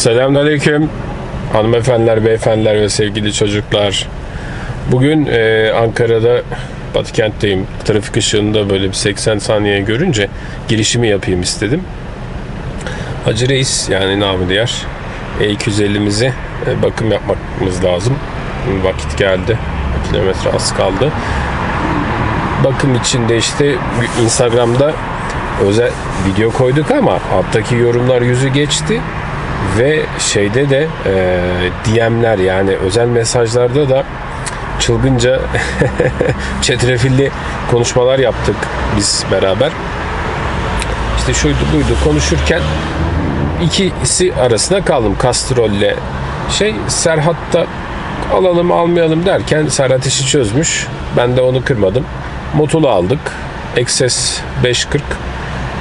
Selamünaleyküm hanımefendiler, beyefendiler ve sevgili çocuklar. Bugün e, Ankara'da Batıkent'teyim. Trafik ışığında böyle bir 80 saniye görünce girişimi yapayım istedim. Hacı Reis yani namı diğer E250'mizi e, bakım yapmamız lazım. Vakit geldi. Kilometre az kaldı. Bakım için de işte Instagram'da özel video koyduk ama alttaki yorumlar yüzü geçti ve şeyde de e, DM'ler yani özel mesajlarda da çılgınca çetrefilli konuşmalar yaptık biz beraber. İşte şuydu buydu konuşurken ikisi arasında kaldım Kastrol'le şey Serhat da alalım almayalım derken Serhat işi çözmüş. Ben de onu kırmadım. Motulu aldık. XS 540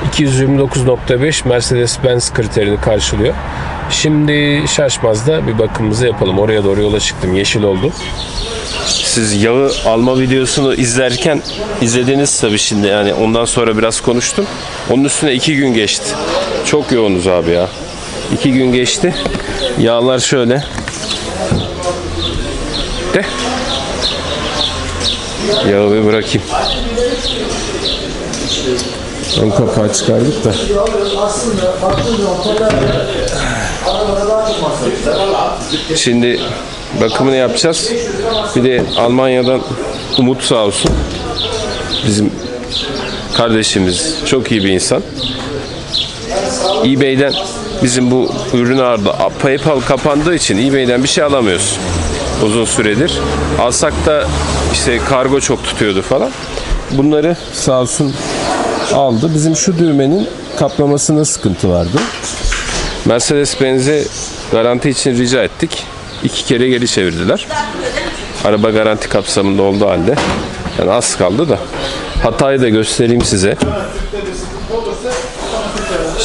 229.5 Mercedes-Benz kriterini karşılıyor. Şimdi Şaşmaz'da bir bakımımızı yapalım. Oraya doğru yola çıktım. Yeşil oldu. Siz yağı alma videosunu izlerken izlediniz tabii şimdi yani ondan sonra biraz konuştum. Onun üstüne iki gün geçti. Çok yoğunuz abi ya. İki gün geçti. Yağlar şöyle. De. Yağı bir bırakayım. Ön kapağı çıkardık da. Şimdi bakımını yapacağız. Bir de Almanya'dan Umut sağ olsun. Bizim kardeşimiz. Çok iyi bir insan. eBay'den bizim bu ürün ağırda PayPal kapandığı için eBay'den bir şey alamıyoruz. Uzun süredir. Alsak da işte kargo çok tutuyordu falan. Bunları sağ olsun aldı. Bizim şu düğmenin kaplamasında sıkıntı vardı. Mercedes-Benz'e garanti için rica ettik. İki kere geri çevirdiler. Araba garanti kapsamında olduğu halde. Yani az kaldı da. Hatayı da göstereyim size.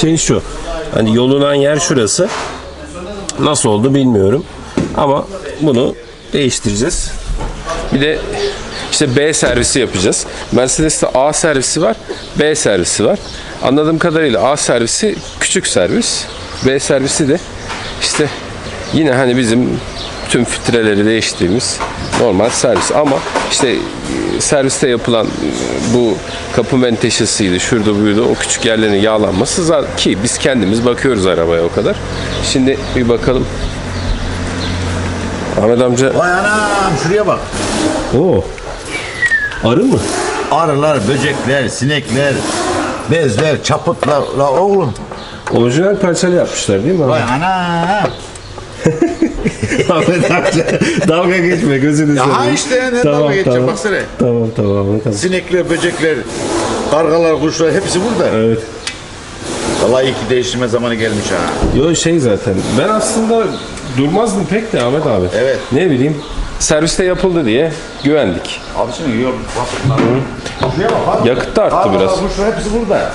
Şey şu. Hani yolunan yer şurası. Nasıl oldu bilmiyorum. Ama bunu değiştireceğiz. Bir de işte B servisi yapacağız. Mercedes'te A servisi var, B servisi var. Anladığım kadarıyla A servisi küçük servis. B servisi de işte yine hani bizim tüm filtreleri değiştiğimiz normal servis ama işte e, serviste yapılan e, bu kapı menteşesiydi, şurada buydu o küçük yerlerin yağlanması zaten ki biz kendimiz bakıyoruz arabaya o kadar. Şimdi bir bakalım. Ahmet amca. Vay anam şuraya bak. Oo. Arı mı? Arılar, böcekler, sinekler, bezler, çaputlar. La oğlum. Orijinal parçayla yapmışlar değil mi? Vay anam. Ahmet amca dalga geçme gözünü Ya seveyim. işte ne dalga geçeceğim, baksana. Tamam tamam bakalım. Sinekler, böcekler, kargalar, kuşlar hepsi burada. Evet. Vallahi iyi ki değiştirme zamanı gelmiş ha. Yo şey zaten ben aslında durmazdım pek de Ahmet abi. Evet. Ne bileyim serviste yapıldı diye güvendik. Abisinin yok bak bunlar. Şuraya bak bak. Yakıt da arttı Kargalar, biraz. kuşlar hepsi burada.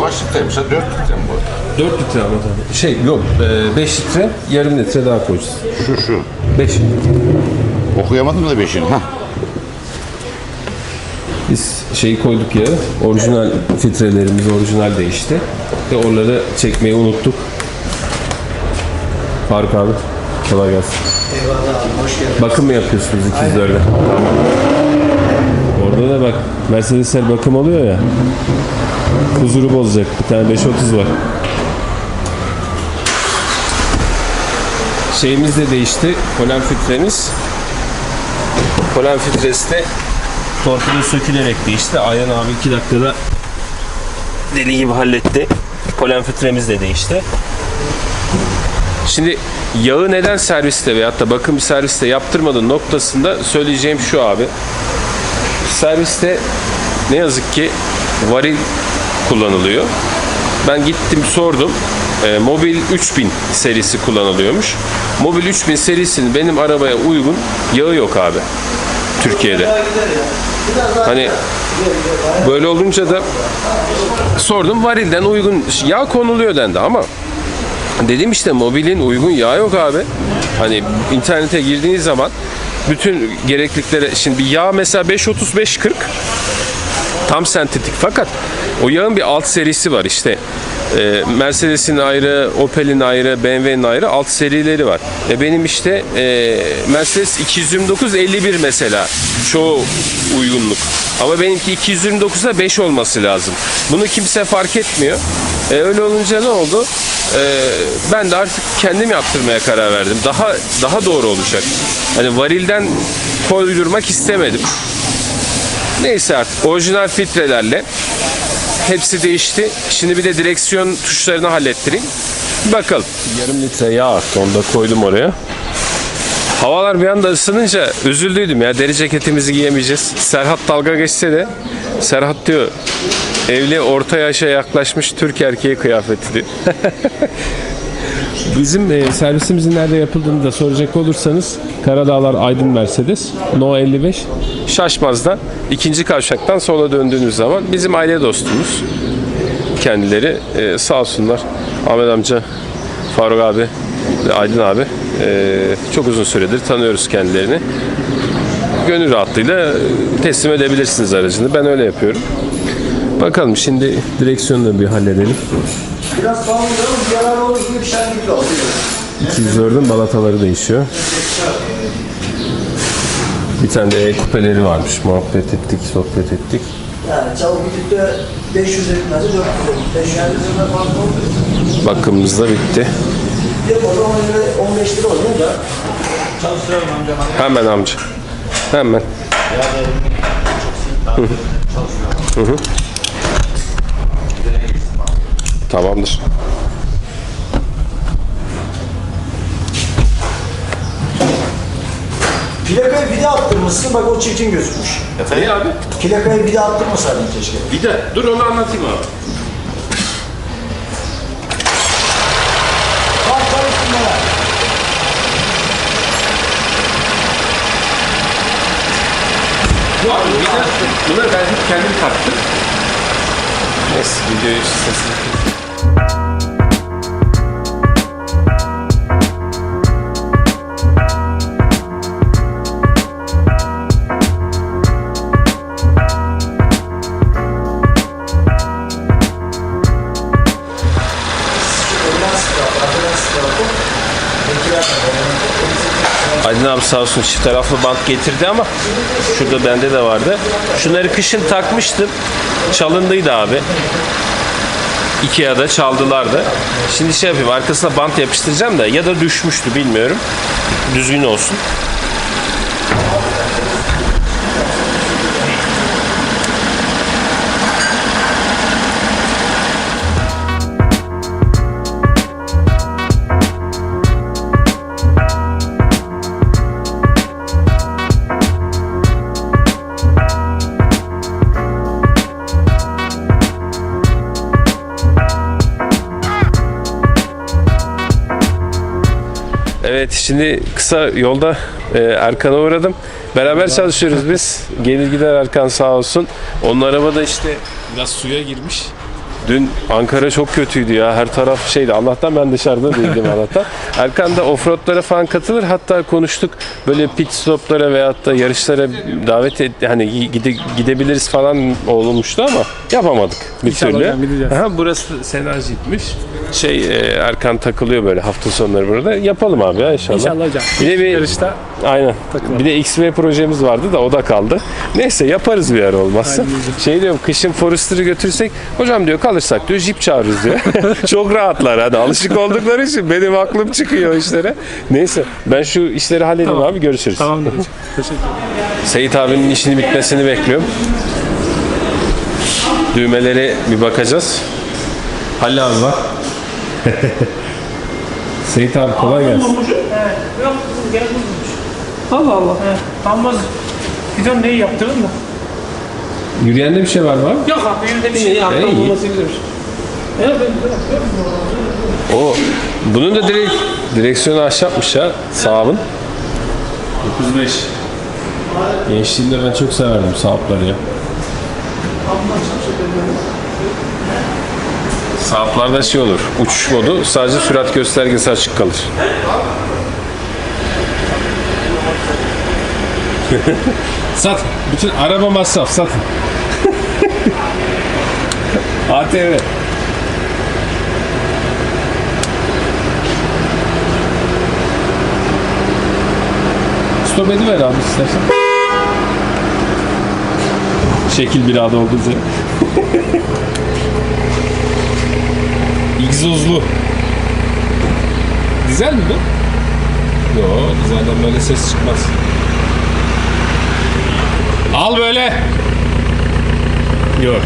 Kaç litreymiş ha? 4 litre mi bu? 4 litre Ahmet abi. Şey yok 5 litre yarım litre daha koyacağız. Şu şu. 5. Okuyamadım da beşini. Ha. Biz şeyi koyduk ya orijinal filtrelerimiz orijinal değişti. Ve onları çekmeyi unuttuk. Faruk abi kolay gelsin. Eyvallah hoş geldin. Bakım mı yapıyorsunuz ikizlerle? Orada da bak Mercedesler bakım oluyor ya. Huzuru bozacak. Bir tane 530 var. Şeyimiz de değişti. Polen filtremiz. Polen filtresi de torpido sökülerek değişti. Ayhan abi 2 dakikada deli gibi halletti. Polen filtremiz de değişti. Şimdi yağı neden serviste veyahut da bakım serviste yaptırmadığın noktasında söyleyeceğim şu abi. Serviste ne yazık ki varil kullanılıyor. Ben gittim sordum. E, Mobil 3000 serisi kullanılıyormuş. Mobil 3000 serisinin benim arabaya uygun yağı yok abi. Türkiye'de. Hani böyle olunca da sordum varilden uygun yağ konuluyor dendi ama Dedim işte mobilin uygun yağ yok abi. Hani internete girdiğiniz zaman bütün gerekliliklere şimdi bir yağ mesela 5.35 40 tam sentetik fakat O yağın bir alt serisi var işte. E, Mercedes'in ayrı, Opel'in ayrı, BMW'nin ayrı alt serileri var. E, benim işte e, Mercedes 229 51 mesela çoğu uygunluk. Ama benimki 229'da 5 olması lazım. Bunu kimse fark etmiyor. E, öyle olunca ne oldu? E, ben de artık kendim yaptırmaya karar verdim. Daha daha doğru olacak. Hani varilden koydurmak istemedim. Neyse artık orijinal filtrelerle hepsi değişti. Şimdi bir de direksiyon tuşlarını hallettireyim. Bakalım. Yarım litre yağ arttı. Onu da koydum oraya. Havalar bir anda ısınınca üzüldüydüm ya. Deri ceketimizi giyemeyeceğiz. Serhat dalga geçse de Serhat diyor evli orta yaşa yaklaşmış Türk erkeği kıyafeti diyor. Bizim e, servisimizin nerede yapıldığını da soracak olursanız Karadağlar Aydın Mercedes No 55 Şaşmaz'da ikinci kavşaktan sola döndüğünüz zaman bizim aile dostumuz. Kendileri e, sağ olsunlar Ahmet amca Faruk abi ve Aydın abi e, çok uzun süredir tanıyoruz kendilerini. Gönül rahatlığıyla teslim edebilirsiniz aracını. Ben öyle yapıyorum bakalım şimdi direksiyonu da bir halledelim Biraz ama yararlı olur gibi bir şenlik de oldu. 204'ün balataları değişiyor. Bir tane de kupeleri varmış. Muhabbet ettik, sohbet ettik. Yani çabuk gidip de 500 etmezse 400 etmez. 500 lira falan oldu. Bakımımız da bitti. Bir o zaman öyle 15 lira oluyor da. Çalıştıralım amcam. Hemen amca. Hemen. Hı hı. Hı hı. Tamamdır. Plakayı bir de attırmışsın bak o çirkin gözükmüş. Efendim abi? Plakayı bir de attırmasaydın keşke. Bir de dur onu anlatayım abi. Bak çalıştırmalar. Abi bir de bunları ben hep kendim taktım. Neyse videoyu sesini. Sağ olsun çift taraflı bant getirdi ama şurada bende de vardı. Şunları kışın takmıştım. Çalındıydı abi. Ikea'da çaldılardı. Şimdi şey yapayım arkasına bant yapıştıracağım da ya da düşmüştü bilmiyorum. Düzgün olsun. Şimdi kısa yolda e, Erkan'a uğradım. Beraber çalışıyoruz biz. Gelir gider Erkan sağ olsun. Onun araba da işte biraz suya girmiş. Dün Ankara çok kötüydü ya. Her taraf şeydi. Allah'tan ben dışarıda değildim Allah'tan. Erkan da offroadlara falan katılır. Hatta konuştuk. Böyle pit stoplara veyahut da yarışlara davet et, hani gide, gidebiliriz falan olmuştu ama yapamadık bir türlü. Aha, burası Sena Jeep'miş. Şey e, Erkan takılıyor böyle hafta sonları burada. Yapalım abi ya inşallah. İnşallah hocam. Bir de bir Yarışta Aynen. Bir de XV projemiz vardı da o da kaldı. Neyse yaparız bir ara olmazsa. Şey diyorum kışın Forrester'ı götürsek hocam diyor kalırsak diyor Jeep çağırırız diyor. Çok rahatlar hadi alışık oldukları için benim aklım çıkıyor işlere. Neyse ben şu işleri halledeyim Tamam. abi görüşürüz. tamamdır hocam. Teşekkür ederim. Seyit abinin işini bitmesini bekliyorum. Düğmeleri bir bakacağız. Halil abi var. Seyit abi kolay gelsin. Yok, gel bulmuş. Allah Allah. He, Tanmaz. Güzel neyi yaptırdın mı? Yürüyende bir şey var mı? Yok abi, yine bir şey iyi. yaptım. Olması güzel. He, ben O bunun da direkt direksiyonu ahşapmış ya Saab'ın. 95. Gençliğimde ben çok severdim Saab'ları ya. Saab'larda şey olur. Uçuş modu sadece sürat göstergesi açık kalır. Sat. Bütün araba masraf satın. ATV. Stop ediver abi istersen. Şekil bir adı olduğu üzere. Egzozlu. Dizel mi bu? Yo, dizelden böyle ses çıkmaz. Al böyle. Yok.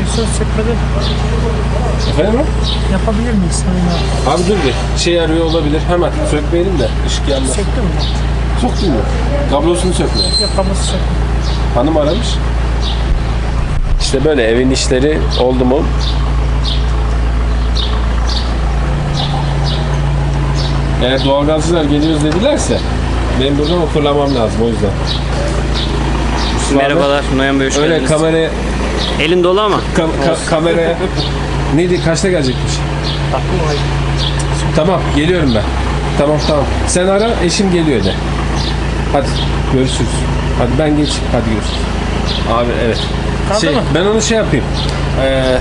Bir söz çekmeden Efendim abi? yapabilir miyiz Sayın abi? Dur bir şey arıyor olabilir. Hemen sökmeyelim de ışık yanmasın. Söktün mü? Soktun mu? Kablosunu sökme. Yapaması söktüm. Hanım aramış. İşte böyle evin işleri oldu mu? Eğer doğalgazcılar geliyoruz dedilerse benim buradan oturlamam lazım o yüzden. Merhabalar Noyan Bey hoş Öyle geldiniz. kameraya Elin dolu ama. ka- ka- kameraya neydi kaçta gelecekmiş? Tamam geliyorum ben. Tamam tamam. Sen ara eşim geliyor de. Hadi görüşürüz. Hadi ben geç. Hadi görüşürüz. Abi evet. Kaldı şey, mı? Ben onu şey yapayım. Ee,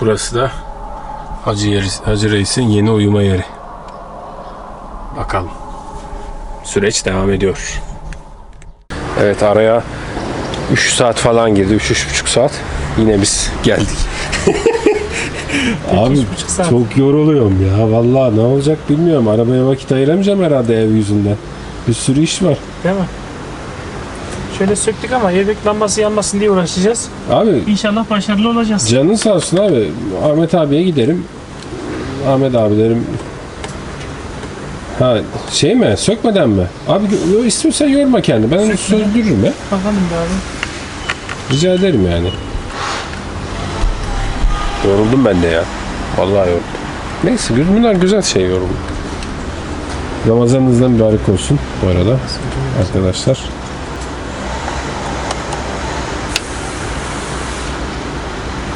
burası da Hacı, yeri, Hacı Reis'in yeni uyuma yeri. Bakalım. Süreç devam ediyor. Evet araya 3 saat falan girdi. 3-3,5 saat. Yine biz geldik. Abi saat. çok yoruluyorum ya. Vallahi ne olacak bilmiyorum. Arabaya vakit ayıramayacağım herhalde ev yüzünden. Bir sürü iş var. Değil mi? Şöyle söktük ama airbag lambası yanmasın diye uğraşacağız. Abi İnşallah başarılı olacağız. canın sağ olsun abi. Ahmet abiye giderim. Ahmet abi derim. Ha şey mi? Sökmeden mi? Abi yo, istiyorsan yorma kendini. Ben onu söndürürüm ya. Bakalım be abi. Rica ederim yani. Yoruldum ben de ya. Vallahi yoruldum. Neyse gü- bunlar güzel şey yoruldum. Ramazanınızdan mübarek olsun bu arada arkadaşlar.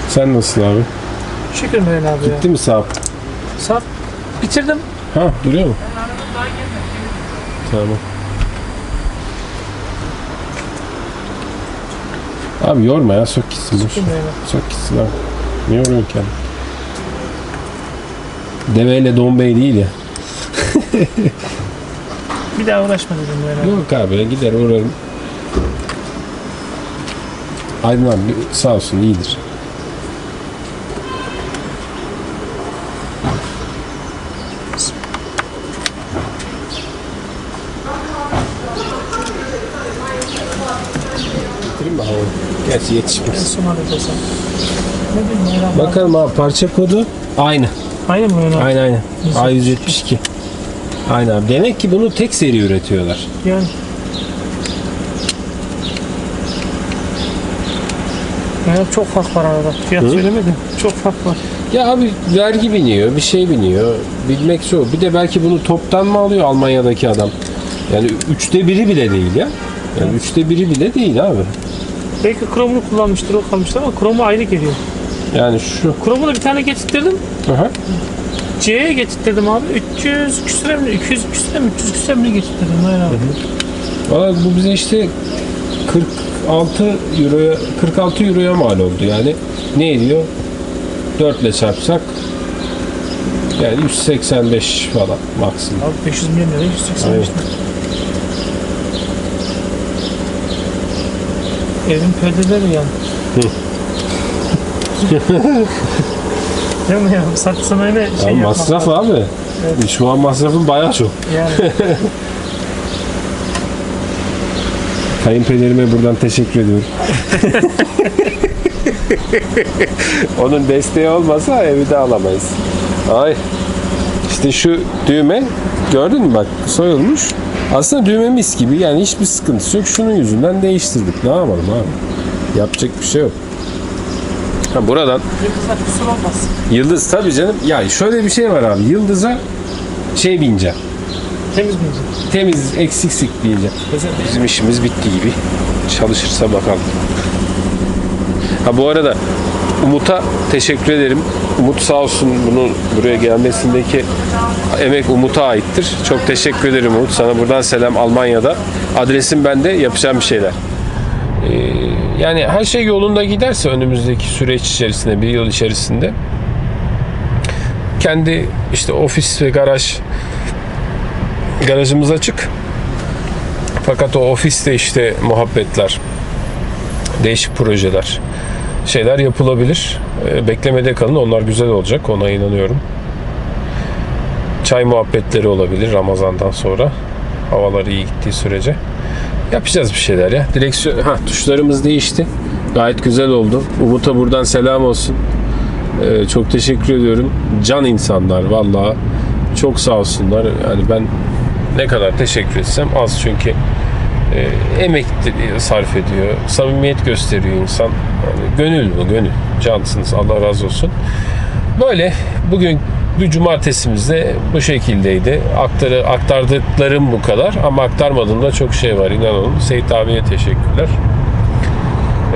Sen nasılsın abi? Şükür Mehmet abi ya. Gitti mi sağ? Sap. Bitirdim. Ha duruyor mu? Tamam. Abi yorma ya sök gitsin. ver. Mehmet. Sök gitsin abi. Niye yoruyorsun kendini? Deveyle Don Bey değil ya. Bir daha uğraşma dedim abi. Yok abi gider uğrarım. Aydın abi sağ olsun iyidir. Getireyim mi? Gerçi yetişmez. Bakalım abi parça kodu aynı. Aynı mı Mehmet abi? Aynen aynen. A172. Aynen abi. Demek ki bunu tek seri üretiyorlar. Yani. Yani çok fark var arada. Fiyat söylemedim. Çok fark var. Ya abi vergi biniyor, bir şey biniyor. Bilmek zor. Bir de belki bunu toptan mı alıyor Almanya'daki adam? Yani üçte biri bile değil ya. Yani üçte biri bile değil abi. Belki kromunu kullanmıştır o kalmıştır ama kromu ayrı geliyor. Yani şu. Kromu da bir tane getirttirdim. Aha. C'ye getirttirdim abi. 300 küsüre mi? 200 küsüre mi? 300 küsüre mi getirttirdim? Hayır abi. Valla bu bize işte 46 euroya 46 euroya mal oldu. Yani ne ediyor? 4 ile çarpsak yani 185 falan maksimum. Abi 500 milyon lira 185 Evet. lira. Evin perdeleri yani. Değil mi ya? Satsana ne şey Ya yapmak masraf lazım. abi. Şu an masrafın bayağı çok. Yani. Kayınpederime buradan teşekkür ediyorum. Onun desteği olmasa evi de alamayız. Ay. İşte şu düğme gördün mü bak soyulmuş. Aslında düğme mis gibi yani hiçbir sıkıntısı yok. Şunun yüzünden değiştirdik. Ne yapalım abi? Yapacak bir şey yok. Ha, buradan Yıldızlar kusur olmaz. yıldız tabii canım. Ya şöyle bir şey var abi. Yıldıza şey bineceğim. Temiz mi? Temiz eksiksik diyeceğim. Bizim işimiz bitti gibi. Çalışırsa bakalım. Ha bu arada Umut'a teşekkür ederim. Umut sağ olsun bunun buraya gelmesindeki emek Umut'a aittir. Çok teşekkür ederim Umut. Sana buradan selam Almanya'da. Adresim bende. Yapacağım bir şeyler. Ee, yani her şey yolunda giderse önümüzdeki süreç içerisinde, bir yıl içerisinde kendi işte ofis ve garaj garajımız açık. Fakat o ofiste işte muhabbetler, değişik projeler, şeyler yapılabilir. Ee, Beklemede kalın. Onlar güzel olacak. Ona inanıyorum. Çay muhabbetleri olabilir Ramazan'dan sonra. Havalar iyi gittiği sürece. Yapacağız bir şeyler ya. Direksiyon, ha tuşlarımız değişti. Gayet güzel oldu. Umut'a buradan selam olsun. Ee, çok teşekkür ediyorum. Can insanlar vallahi. Çok sağ olsunlar. Yani ben ne kadar teşekkür etsem az çünkü e, emek sarf ediyor. Samimiyet gösteriyor insan. Yani gönül bu gönül. Cansınız. Allah razı olsun. Böyle bugün bu cumartesimiz de bu şekildeydi. Aktarı, aktardıklarım bu kadar ama aktarmadığımda çok şey var inanın. Seyit abiye teşekkürler.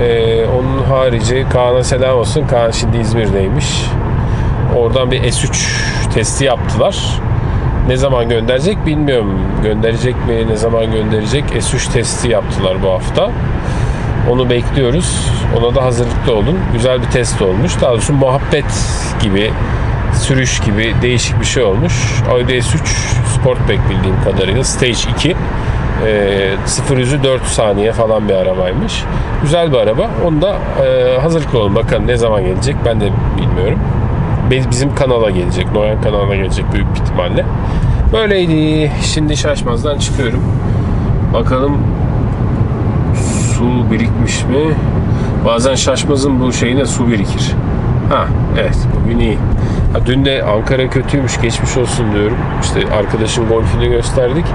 Ee, onun harici Kaan'a selam olsun. Kaan şimdi İzmir'deymiş. Oradan bir S3 testi yaptılar. Ne zaman gönderecek bilmiyorum. Gönderecek mi? Ne zaman gönderecek? S3 testi yaptılar bu hafta. Onu bekliyoruz. Ona da hazırlıklı olun. Güzel bir test olmuş. Daha doğrusu muhabbet gibi, sürüş gibi değişik bir şey olmuş. Audi S3 Sportback bildiğim kadarıyla Stage 2. E, 0 yüzü 4 saniye falan bir arabaymış. Güzel bir araba. Onu da e, hazırlıklı olun. Bakalım ne zaman gelecek ben de bilmiyorum. Bizim kanala gelecek. Noyan kanalına gelecek büyük bir ihtimalle. Böyleydi. Şimdi şaşmazdan çıkıyorum. Bakalım su birikmiş mi? Bazen şaşmazın bu şeyine su birikir. Ha evet bugün iyi. Dün de Ankara kötüymüş geçmiş olsun diyorum. İşte arkadaşın golfünü gösterdik.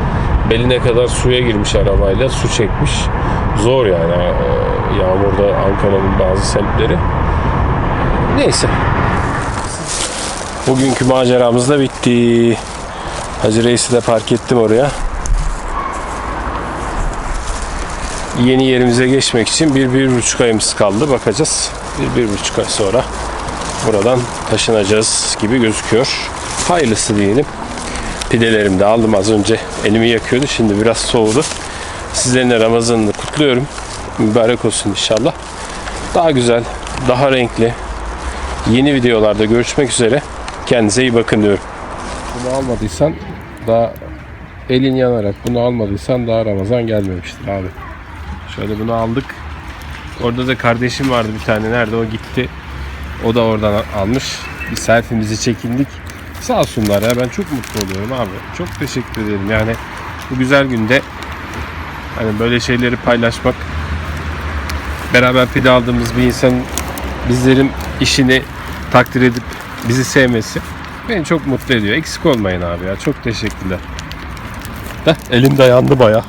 Beline kadar suya girmiş arabayla su çekmiş. Zor yani e, yağmurda Ankara'nın bazı semtleri. Neyse. Bugünkü maceramız da bitti. Hacı Reis'i de park ettim oraya. yeni yerimize geçmek için bir, bir buçuk ayımız kaldı. Bakacağız. Bir, bir buçuk ay sonra buradan taşınacağız gibi gözüküyor. Hayırlısı diyelim. Pidelerimi de aldım az önce. Elimi yakıyordu. Şimdi biraz soğudu. Sizlerin de Ramazan'ını kutluyorum. Mübarek olsun inşallah. Daha güzel, daha renkli, yeni videolarda görüşmek üzere. Kendinize iyi bakın diyorum. Bunu almadıysan daha elin yanarak bunu almadıysan daha Ramazan gelmemiştir abi. Şöyle bunu aldık. Orada da kardeşim vardı bir tane. Nerede o gitti. O da oradan al- almış. Bir selfie'mizi çekindik. Sağ olsunlar ya ben çok mutlu oluyorum abi. Çok teşekkür ederim. Yani bu güzel günde hani böyle şeyleri paylaşmak beraber pide aldığımız bir insan bizlerin işini takdir edip bizi sevmesi beni çok mutlu ediyor. Eksik olmayın abi ya. Çok teşekkürler. Heh, elim dayandı baya.